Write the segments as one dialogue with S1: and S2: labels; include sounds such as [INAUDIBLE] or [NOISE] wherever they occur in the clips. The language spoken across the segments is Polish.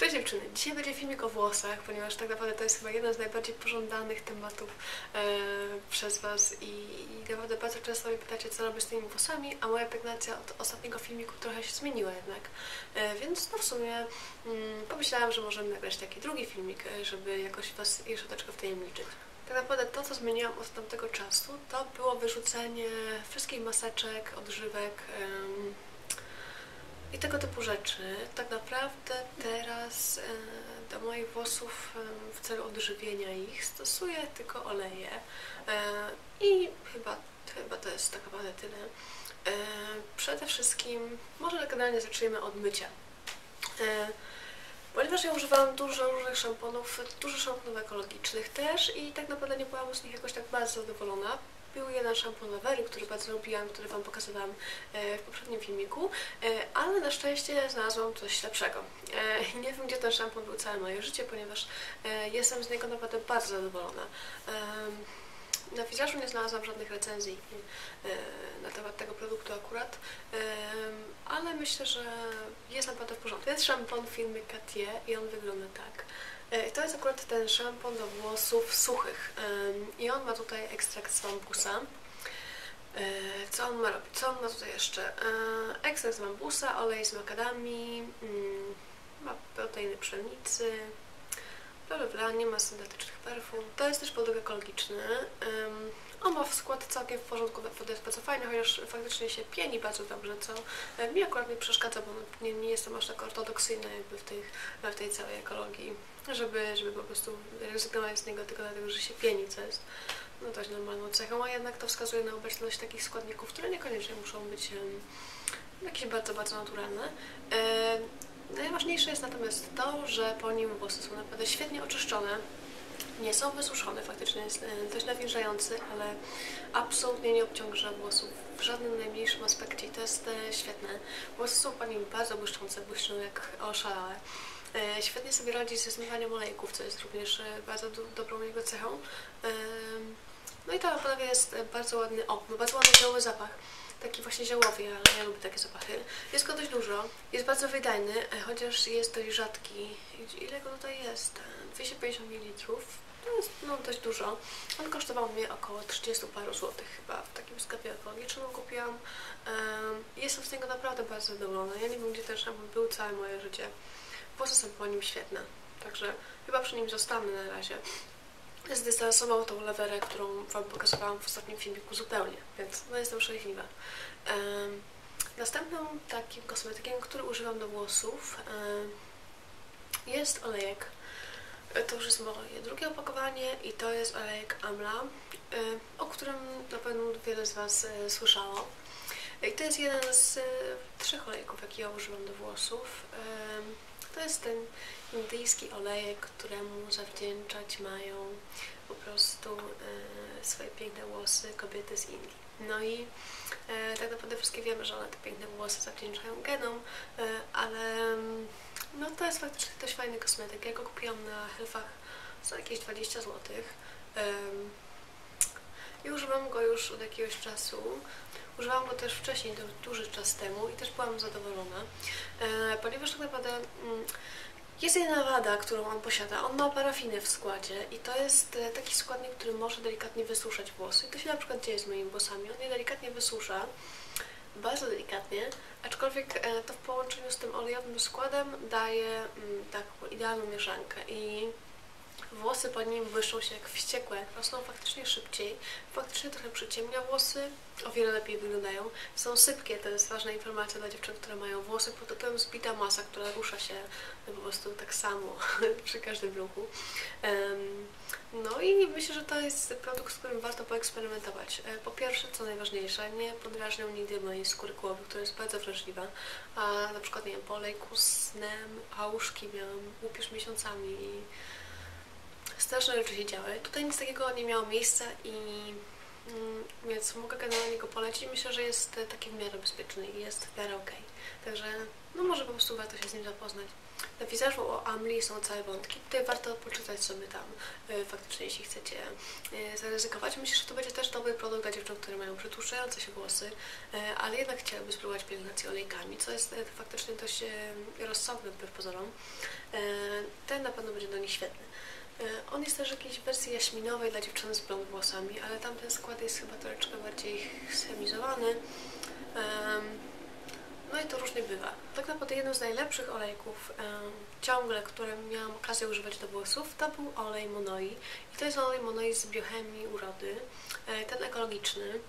S1: Cześć dziewczyny, dzisiaj będzie filmik o włosach, ponieważ tak naprawdę to jest chyba jeden z najbardziej pożądanych tematów e, przez Was i, i naprawdę bardzo często mnie pytacie, co robię z tymi włosami, a moja pignacja od ostatniego filmiku trochę się zmieniła jednak, e, więc no w sumie mm, pomyślałam, że możemy nagrać taki drugi filmik, e, żeby jakoś Was jeszcze troszeczkę wtajemniczyć. Tak naprawdę to, co zmieniłam od tamtego czasu, to było wyrzucenie wszystkich maseczek, odżywek, i tego typu rzeczy. Tak naprawdę teraz e, do moich włosów e, w celu odżywienia ich stosuję tylko oleje e, i chyba, chyba to jest tak naprawdę tyle. Przede wszystkim, może generalnie zaczniemy od mycia. Ponieważ ja używałam dużo różnych szamponów, dużo szamponów ekologicznych też i tak naprawdę nie byłam z nich jakoś tak bardzo zadowolona. Był jeden szampon Lavery, który bardzo lubiłam, który Wam pokazywałam e, w poprzednim filmiku, e, ale na szczęście znalazłam coś lepszego. E, Nie wiem, gdzie ten szampon był całe moje życie, ponieważ jestem z niego naprawdę bardzo zadowolona. Na wizażu nie znalazłam żadnych recenzji na temat tego produktu akurat, ale myślę, że jest naprawdę w porządku. To jest szampon firmy Cartier i on wygląda tak. E, To jest akurat ten szampon do włosów suchych i on ma tutaj ekstrakt z bambusa. E, Co on ma robić? Co on ma tutaj jeszcze? E, Ekstrakt z bambusa, olej z makadamii, mm, ma proteiny pszenicy, bla bla bla, nie ma syntetycznych perfum. To jest też produkt ekologiczny. On ma w skład całkiem w porządku, woda jest bardzo fajna, chociaż faktycznie się pieni bardzo dobrze, co e, mi akurat nie przeszkadza, bo nie, nie jestem aż tak ortodoksyjna jakby w tej, w tej całej ekologii, żeby, żeby po prostu rezygnować z niego tylko dlatego, że się pieni, co jest no dość normalną cechą, a jednak to wskazuje na obecność takich składników, które niekoniecznie muszą być em, jakieś bardzo, bardzo naturalne. E, najważniejsze jest natomiast to, że po nim włosy są naprawdę świetnie oczyszczone, nie są wysuszone, faktycznie jest e, dość nawilżający, ale absolutnie nie obciąża włosów w żadnym najmniejszym aspekcie i to jest e, świetne. Włosy są po nim bardzo błyszczące, błyszczą jak oszalałe. E, Świetnie sobie radzi ze zmywaniem olejków, co jest również bardzo do, dobrą jego cechą. No i ta panowie jest bardzo ładny, o, bardzo ładny ziołowy zapach. Taki właśnie ziołowy, ale ja lubię takie zapachy. Jest go dość dużo, jest bardzo wydajny, chociaż jest dość rzadki. Ile go tutaj jest? E, 250 ml. To jest no, dość dużo. On kosztował mnie około 30 paru złotych chyba w takim sklepie ekologicznym kupiłam. Em, Jestem z niego naprawdę bardzo zadowolona. Ja nie wiem, gdzie ten szampon był całe moje życie. Włosy są po nim świetne, także chyba przy nim zostanę na razie. Zdystansował tą lewerę, którą Wam pokazywałam w ostatnim filmiku zupełnie, więc no jestem szczęśliwa. Em, następnym takim kosmetykiem, który używam do włosów em, jest olejek. E, To już jest moje drugie opakowanie i to jest olejek Amla, e, o którym na pewno wiele z Was e, słyszało. I to jest jeden z trzech olejków, jakie ja używam do włosów. To jest ten indyjski olejek, któremu zawdzięczać mają po prostu swoje piękne włosy kobiety z Indii. No i tak naprawdę wszystkie wiemy, że one te piękne włosy zawdzięczają genom, ale mm, no to jest faktycznie dość fajny kosmetyk. Ja go kupiłam na Helfach za jakieś 20 zł. Em, I używam go już od jakiegoś czasu. Używałam go też wcześniej, to duży czas temu i też byłam zadowolona, e, ponieważ tak naprawdę mm, jest jedna wada, którą on posiada. On ma parafinę w składzie i to jest e, taki składnik, który może delikatnie wysuszać włosy. I to się na przykład dzieje z moimi włosami. On je delikatnie wysusza, bardzo delikatnie, aczkolwiek e, to w połączeniu z tym olejowym składem daje mm, taką idealną mieszankę i włosy po nim błyszczą się jak wściekłe, rosną faktycznie szybciej, faktycznie trochę przyciemnia włosy, o wiele lepiej wyglądają. Są sypkie, to jest ważna informacja dla dziewczyn, które mają włosy pod tytułem zbita masa, która rusza się po prostu tak samo [LAUGHS] przy każdym ruchu. No i myślę, że to jest produkt, z którym warto poeksperymentować. E, Po pierwsze, co najważniejsze, nie podrażnią nigdy mojej skóry głowy, która jest bardzo wrażliwa. A na przykład, nie wiem, po olejku z snem, hałuszki miałam łupież miesiącami i straszne rzeczy się działy. Tutaj nic takiego nie miało miejsca i mm, więc mogę generalnie go polecić. Myślę, że jest e, taki w miarę bezpieczny i jest w miarę okej. Także no może po prostu warto się z nim zapoznać. Na wizerzu o Amli są całe wątki. Tutaj warto poczytać sobie tam y, faktycznie, jeśli chcecie y, zaryzykować. Myślę, że to będzie też dobry produkt dla dziewcząt, które mają przetłuszczające się włosy, y, ale jednak chciałyby spróbować pielęgnacji olejkami, co jest faktycznie dość rozsądne wbrew pozorom. Ten na pewno będzie do nich świetny. Y, On jest też w jakiejś wersji jaśminowej dla dziewczyn z blond włosami, ale tamten skład jest chyba troszeczkę bardziej chemizowany. Em, no i to różnie bywa. Tak naprawdę jednym z najlepszych olejków ciągle, które miałam okazję używać do włosów, to był olej Monoi. I to jest olej Monoi z biochemii urody, e, ten ekologiczny.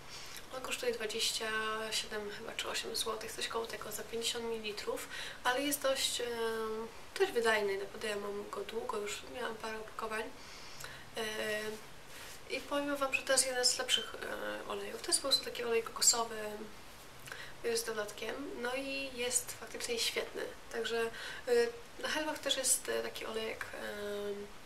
S1: On kosztuje 27 chyba czy 8 zł, coś koło tego za 50 ml, ale jest dość, dość wydajny. Naprawdę ja mam go długo, już miałam parę opakowań. E, I powiem Wam, że to jest jeden z lepszych e, olejów. To jest po prostu taki olej kokosowy, z dodatkiem, no i jest faktycznie świetny. Także y, na helwach też jest taki olejek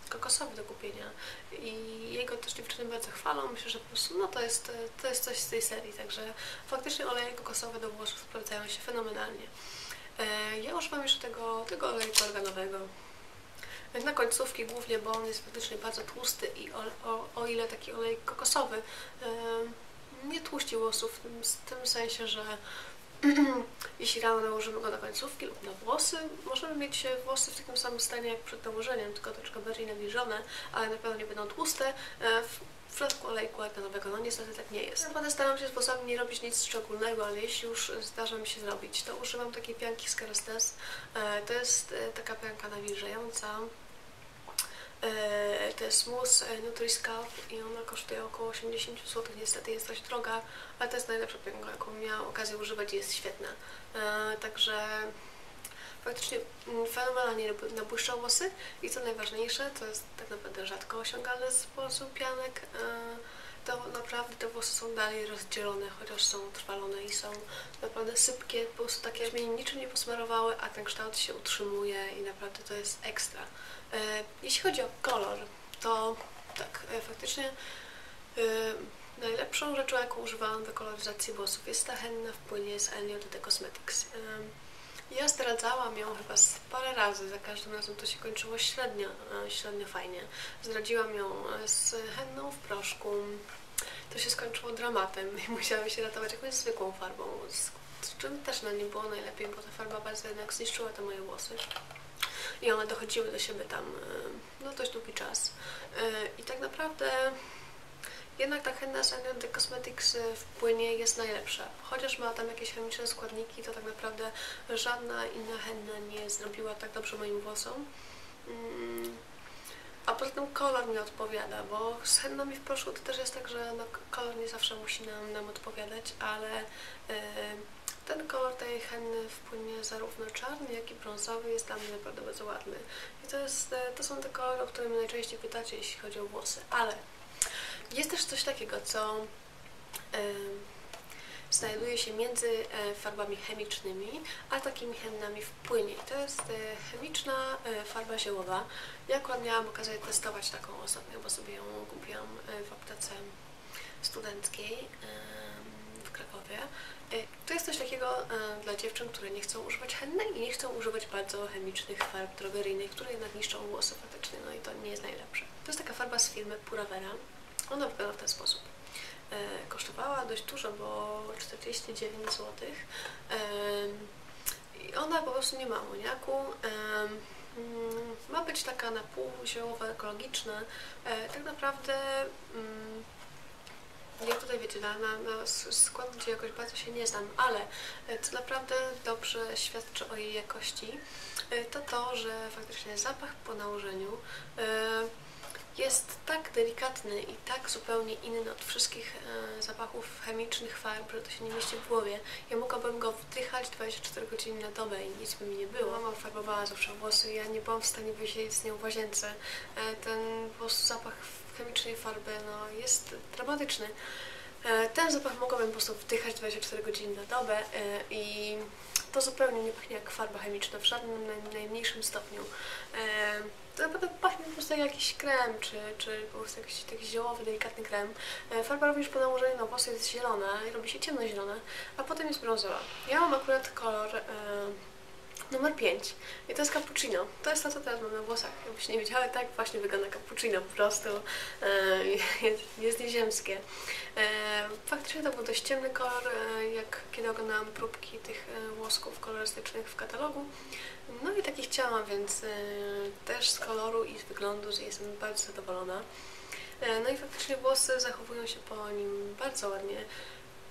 S1: kokosowy do kupienia i jego też dziewczyny bardzo chwalą. Myślę, że po prostu no to jest, to jest coś z tej serii, także faktycznie oleje kokosowe do włosów sprawdzają się fenomenalnie. E, Ja używam jeszcze tego, tego olejku organowego. Na końcówki głównie, bo on jest faktycznie bardzo tłusty i o, o, o ile taki olej kokosowy y, nie tłuści włosów w tym, w tym sensie, że [CLEARS THROAT] jeśli rano nałożymy go na końcówki lub na włosy, możemy mieć włosy w takim samym stanie jak przed nałożeniem, tylko troszkę bardziej nawilżone, ale na pewno nie będą tłuste. Przypadku olejku etanowego, no niestety tak nie jest. Naprawdę staram się z nie robić nic szczególnego, ale jeśli już zdarza mi się zrobić, to używam takiej pianki z Kerestes. E, To jest e, taka pianka nawilżająca. E, To jest e, Nutri-Scalp i ona kosztuje około 80 zł. Niestety jest dość droga, ale to jest najlepsza pianka, jaką miałam okazję używać i jest świetna. Także faktycznie fenomenalnie nab- nabłyszcza włosy i co najważniejsze, to jest tak naprawdę rzadko osiągalny sposób pianek. e, To naprawdę te włosy są dalej rozdzielone, chociaż są trwalone i są naprawdę sypkie, po prostu takie, żeby niczym nie posmarowały, a ten kształt się utrzymuje i naprawdę to jest ekstra. E, Jeśli chodzi o kolor, to tak, e, faktycznie najlepszą rzeczą, jaką używałam do koloryzacji włosów jest ta henna w płynie z Elnio de Cosmetics. Ja zdradzałam ją chyba parę razy, za każdym razem to się kończyło średnio, e, średnio fajnie. Zdradziłam ją e, z henną w proszku. To się skończyło dramatem i [LAUGHS] musiałam się ratować jakąś zwykłą farbą, z, czym też no, nie było najlepiej, bo ta farba bardzo jednak zniszczyła te moje włosy. I one dochodziły do siebie tam e, no, dość długi czas. I tak naprawdę jednak ta henna z de Cosmetics e, w płynie jest najlepsza. Chociaż ma tam jakieś chemiczne składniki, to tak naprawdę żadna inna henna nie zrobiła tak dobrze moim włosom. Mm, A poza tym kolor mi odpowiada, bo z henną i w proszku to też jest tak, że no, kolor nie zawsze musi nam, nam odpowiadać, ale e, ten kolor tej henny w płynie zarówno czarny, jak i brązowy jest dla mnie naprawdę bardzo ładny. I to, jest, e, to są te kolory, o które mnie najczęściej pytacie, jeśli chodzi o włosy. Ale jest też coś takiego, co em, znajduje się między e, farbami chemicznymi, a takimi hennami w płynie. To jest e, chemiczna e, farba ziołowa. Ja akurat miałam okazję testować taką ostatnio, bo sobie ją kupiłam w aptece studenckiej w Krakowie. To jest coś takiego dla dziewczyn, które nie chcą używać henny i nie chcą używać bardzo chemicznych farb drogeryjnych, które jednak niszczą włosy faktycznie, no i to nie jest najlepsze. To jest taka farba z firmy Puravera. Ona wygląda w ten sposób. E, kosztowała dość dużo, bo 49 zł. I ona po prostu nie ma amoniaku. Em, mm, ma być taka na pół ziołowa, ekologiczna. E, tak naprawdę mm, ja tutaj wiecie, na, na, na jakoś bardzo się nie znam, ale e, co naprawdę dobrze świadczy o jej jakości, e, to to, że faktycznie zapach po nałożeniu e, jest tak delikatny i tak zupełnie inny od wszystkich e, zapachów chemicznych farb, że to się nie mieści w głowie. Ja mogłabym go wdychać 24 godziny na dobę i nic by mi nie było. Mama farbowała zawsze włosy ja nie byłam w stanie wysiedzieć z nią w łazience. E, ten po prostu zapach chemicznej farby no, jest dramatyczny. E, Ten zapach mogłabym po prostu wdychać 24 godziny na dobę i to zupełnie nie pachnie jak farba chemiczna w żadnym naj- najmniejszym stopniu. To naprawdę pachnie po prostu jak jakiś krem, czy, czy po prostu jakiś taki ziołowy, delikatny krem. E, Farba również po nałożeniu na włosy jest zielona i robi się ciemnozielona, a potem jest brązowa. Ja mam akurat kolor e, Numer 5. I to jest cappuccino. To jest to, co teraz mam na włosach. Jakbyście nie wiedziały, tak właśnie wygląda cappuccino. Po prostu e, [LAUGHS] jest, jest nieziemskie. E, faktycznie to był dość ciemny kolor, e, jak kiedy oglądałam próbki tych e, włosków kolorystycznych w katalogu. No i taki chciałam, więc e, też z koloru i z wyglądu jestem bardzo zadowolona. No i faktycznie włosy zachowują się po nim bardzo ładnie.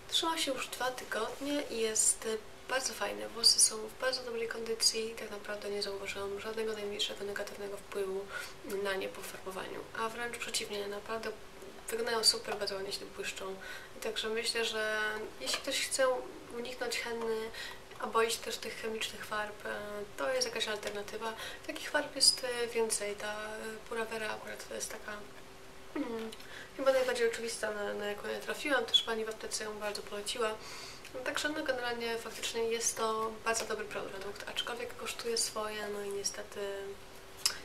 S1: Trzyma się już dwa tygodnie i jest bardzo fajne. Włosy są w bardzo dobrej kondycji i tak naprawdę nie zauważyłam żadnego najmniejszego negatywnego wpływu na nie po farbowaniu. A wręcz przeciwnie, naprawdę wyglądają super, bardzo ładnie się błyszczą. I także myślę, że jeśli ktoś chce uniknąć henny, a boi się też tych chemicznych farb, e, to jest jakaś alternatywa. Takich farb jest e, więcej. Ta e, Puravera akurat to jest taka hmm, chyba najbardziej oczywista, na, na jaką ja trafiłam. Też pani w aptece ją bardzo poleciła. No, także no generalnie faktycznie jest to bardzo dobry produkt, aczkolwiek kosztuje swoje, no i niestety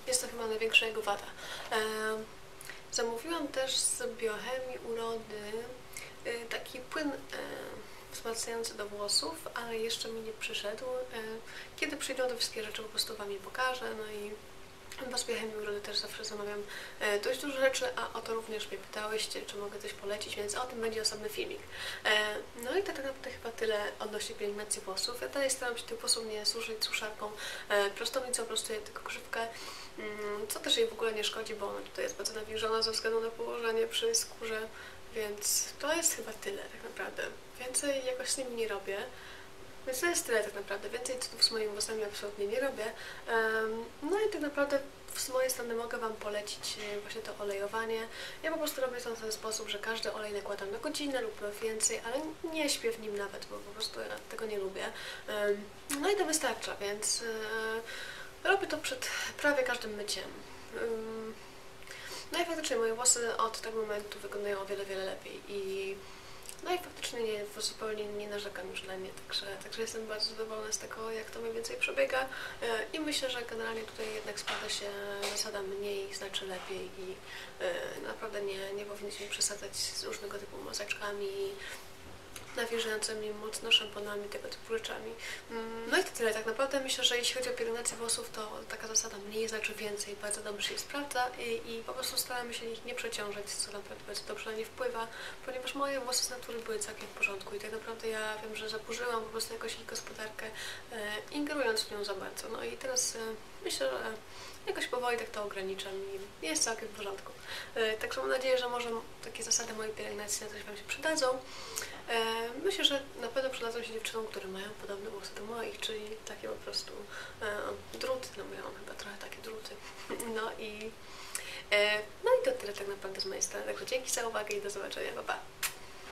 S1: jest to chyba największa jego wada. E, zamówiłam też z biochemii urody e, taki płyn e, wzmacniający do włosów, ale jeszcze mi nie przyszedł. E, kiedy przyjdą, to wszystkie rzeczy po prostu Wam je pokażę, no i Chyba z Biechemi Urody też zawsze zamawiam e, dość dużo rzeczy, a o to również mnie pytałyście, czy mogę coś polecić, więc o tym będzie osobny filmik. E, no i tak naprawdę chyba tyle odnośnie pielęgnacji włosów. Ja dalej staram się tych włosów nie suszyć suszarką e, prostownicą, prostuję tylko grzywkę, mm, co też jej w ogóle nie szkodzi, bo ona tutaj jest bardzo nawilżona ze względu na położenie przy skórze, więc to jest chyba tyle tak naprawdę. Więcej jakoś z nimi nie robię. Więc to jest tyle tak naprawdę. Więcej cudów z moimi włosami absolutnie nie robię. No i tak naprawdę z mojej strony mogę Wam polecić e, właśnie to olejowanie. Ja po prostu robię to w ten sposób, że każdy olej nakładam na godzinę lub więcej, ale nie śpię w nim nawet, bo po prostu ja tego nie lubię. No i to wystarcza, więc e, robię to przed prawie każdym myciem. No i faktycznie moje włosy od tego momentu wyglądają o wiele, wiele lepiej i no i faktycznie nie, zupełnie nie narzekam już dla mnie, także, także jestem bardzo zadowolona z tego, jak to mniej więcej przebiega. E, i myślę, że generalnie tutaj jednak sprawdza się zasada mniej znaczy lepiej i e, naprawdę nie, nie powinniśmy przesadzać z różnego typu nawilżającymi mocno szamponami, tego typu rzeczami. Mm, no i to tyle. Tak naprawdę myślę, że jeśli chodzi o pielęgnację włosów, to taka zasada mniej znaczy więcej, bardzo dobrze się sprawdza i, i po prostu staramy się ich nie przeciążać, co naprawdę bardzo dobrze na nie wpływa, ponieważ moje włosy z natury były całkiem w porządku i tak naprawdę ja wiem, że zaburzyłam po prostu jakoś ich gospodarkę, e, ingerując w nią za bardzo. No i teraz e, myślę, że jakoś powoli tak to ograniczam i jest całkiem w porządku. E, także mam nadzieję, że może takie zasady mojej pielęgnacji na coś Wam się przydadzą. E, myślę, że na pewno przydadzą się dziewczynom, które mają podobne włosy do moich, czyli takie po prostu e, druty, no mają chyba trochę takie druty. [LAUGHS] No i, no i to tyle tak naprawdę z mojej strony. Także dzięki za uwagę i do zobaczenia. Pa, pa.